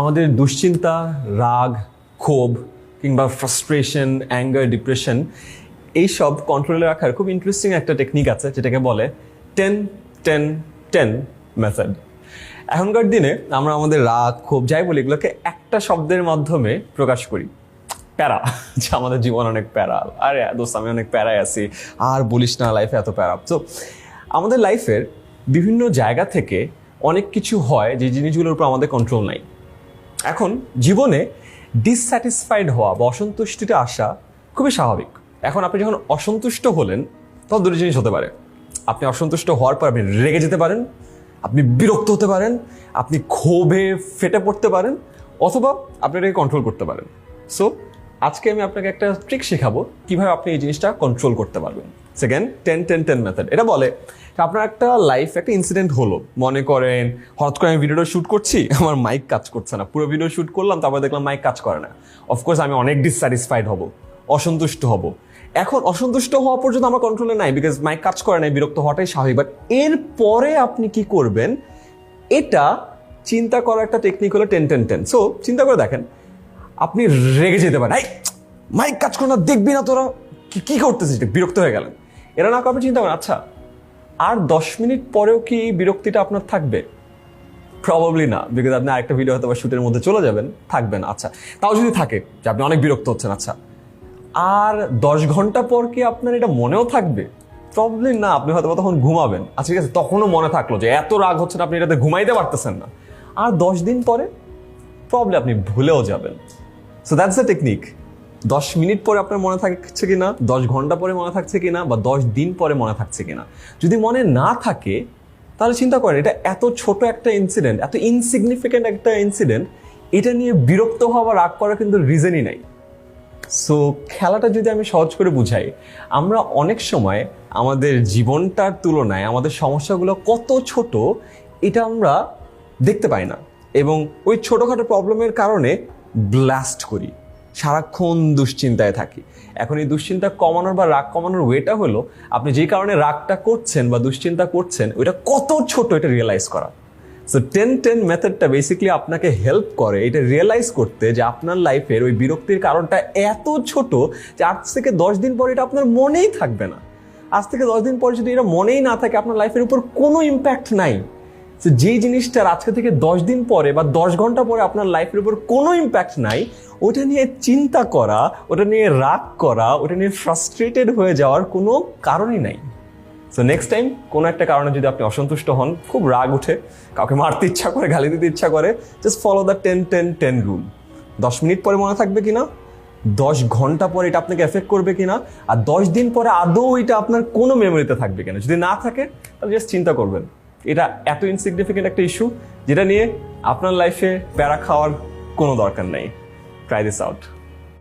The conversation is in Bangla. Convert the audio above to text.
আমাদের দুশ্চিন্তা, রাগ, ক্ষোভ কিংবা ফ্রাস্ট্রেশন অ্যাঙ্গার ডিপ্রেশন এইসব কন্ট্রোলে রাখার খুব ইন্টারেস্টিং একটা টেকনিক আছে, যেটাকে বলে টেন টেন টেন মেথড এখনকার দিনে আমরা আমাদের রাগ, ক্ষোভ, যাই বলি, এগুলোকে একটা শব্দের মাধ্যমে প্রকাশ করি। প্যারা, যে আমাদের জীবন অনেক প্যারা। আরে দোস্ত, আমি অনেক প্যারায় আছি। আর বলিস না লাইফে এত প্যারা। তো আমাদের লাইফের বিভিন্ন জায়গা থেকে অনেক কিছু হয় যে জিনিসগুলোর উপর আমাদের কন্ট্রোল নাই। এখন জীবনে ডিসস্যাটিসফাইড হওয়া বা অসন্তুষ্টিতে আসা খুবই স্বাভাবিক। এখন আপনি যখন অসন্তুষ্ট হলেন তখন দুটো জিনিস হতে পারে। আপনি অসন্তুষ্ট হওয়ার পর আপনি রেগে যেতে পারেন, আপনি বিরক্ত হতে পারেন, আপনি ক্ষোভে ফেটে পড়তে পারেন, অথবা আপনি এটাকে কন্ট্রোল করতে পারেন। সো আজকে আমি আপনাকে একটা ট্রিক শেখাবো, কীভাবে আপনি এই জিনিসটা কন্ট্রোল করতে পারবেন। Second ten ten ten method এটা বলে আপনার একটা লাইফ একটা ইনসিডেন্ট হলো। মনে করেন, হঠাৎ করে আমি ভিডিওটা শ্যুট করছি, আমার মাইক কাজ করছে না। পুরো ভিডিও শ্যুট করলাম, তারপর দেখলাম মাইক কাজ করে না। অফকোর্স আমি অনেক ডিসস্যাটিসফাইড হব, অসন্তুষ্ট হব। এখন অসন্তুষ্ট হওয়া পর্যন্ত আমার কন্ট্রোলে নাই বিকজ মাইক কাজ করে নাই, বিরক্ত হওয়াটাই স্বাভাবিক। বাট এরপরে আপনি কি করবেন, এটা চিন্তা করার একটা টেকনিক হলো টেন টেন টেন সো চিন্তা করে দেখেন, আপনি রেগে যেতে পারেন। মাইক কাজ করে না, দেখবি না তোরা কি করতেছিস? বিরক্ত হয়ে গেলেন। এরা না করবে চিন্তা করেন। আচ্ছা আর দশ মিনিট পরেও কি এই বিরক্তিটা আপনার থাকবে? প্রবাবলি না বিকজ আপনি আরেকটা ভিডিও হয়তো বা শ্যুটের মধ্যে চলে যাবেন থাকবেন আচ্ছা। তাও যদি থাকে যে আপনি অনেক বিরক্ত হচ্ছেন আচ্ছা। আর দশ ঘণ্টা পর কি আপনার এটা মনেও থাকবে? প্রবলি না আপনি হয়তো তখন ঘুমাবেন। আচ্ছা ঠিক আছে তখনও মনে থাকল যে এত রাগ হচ্ছে না, আপনি এটাতে ঘুমাইতে পারতেছেন না। আর দশ দিন পরে প্রবলি আপনি ভুলেও যাবেন। সো দ্যাটস দ্য টেকনিক দশ মিনিট পরে আপনার মনে থাকছে কিনা, দশ ঘণ্টা পরে মনে থাকছে কিনা, বা দশ দিন পরে মনে থাকছে কিনা। যদি মনে না থাকে, তাহলে চিন্তা করেন, এটা এত ছোট একটা ইনসিডেন্ট এত ইনসিগনিফিক্যান্ট একটা ইনসিডেন্ট এটা নিয়ে বিরক্ত হওয়া বা রাগ করার কিন্তু রিজনই নাই। সো খেলাটা যদি আমি সহজ করে বুঝাই, আমরা অনেক সময় আমাদের জীবনটার তুলনায়, আমাদের সমস্যাগুলো কত ছোট, এটা আমরা দেখতে পাই না। এবং ওই ছোটোখাটো প্রবলেমের কারণে ব্লাস্ট করি। সারাক্ষণ দুশ্চিন্তায় থাকি। এখন এই দুশ্চিন্তা কমানোর বা রাগ কমানোর ওয়েটা হলো, আপনি যে কারণে রাগটা করছেন বা দুশ্চিন্তা করছেন, ওইটা কত ছোট এটা রিয়েলাইজ করা। সো টেন টেন মেথডটা বেসিক্যালি আপনাকে হেল্প করে এটা রিয়েলাইজ করতে যে আপনার লাইফের ওই বিরক্তির কারণটা এত ছোট যে আজ থেকে দশ দিন পরে এটা আপনার মনেই থাকবে না। আজ থেকে দশ দিন পরে যদি এটা মনেই না থাকে, আপনার লাইফের উপর কোনো ইম্প্যাক্ট নাই। তো যেই জিনিসটার আজকে থেকে দশ দিন পরে বা দশ ঘণ্টা পরে আপনার লাইফের উপর কোনো ইম্প্যাক্ট নাই, ওটা নিয়ে চিন্তা করা, ওটা নিয়ে রাগ করা, ওটা নিয়ে ফ্রাস্ট্রেটেড হয়ে যাওয়ার কোনো কারণই নাই। সো নেক্সট টাইম কোনো একটা কারণে যদি আপনি অসন্তুষ্ট হন, খুব রাগ উঠে, কাউকে মারতে ইচ্ছা করে, গালি দিতে ইচ্ছা করে just follow the ten ten ten rule দশ মিনিট পরে মনে থাকবে কিনা? দশ ঘণ্টা পরে এটা আপনাকে এফেক্ট করবে কিনা? আর দশ দিন পরে আদৌ এটা আপনার কোনো মেমোরিতে থাকবে কিনা? যদি না থাকে, তাহলে জাস্ট চিন্তা করবেন। এটা এত ইনসিগনিফিকেন্ট একটা ইস্যু যেটা নিয়ে আপনার লাইফে প্যারা খাওয়ার কোনো দরকার নেই। Try this out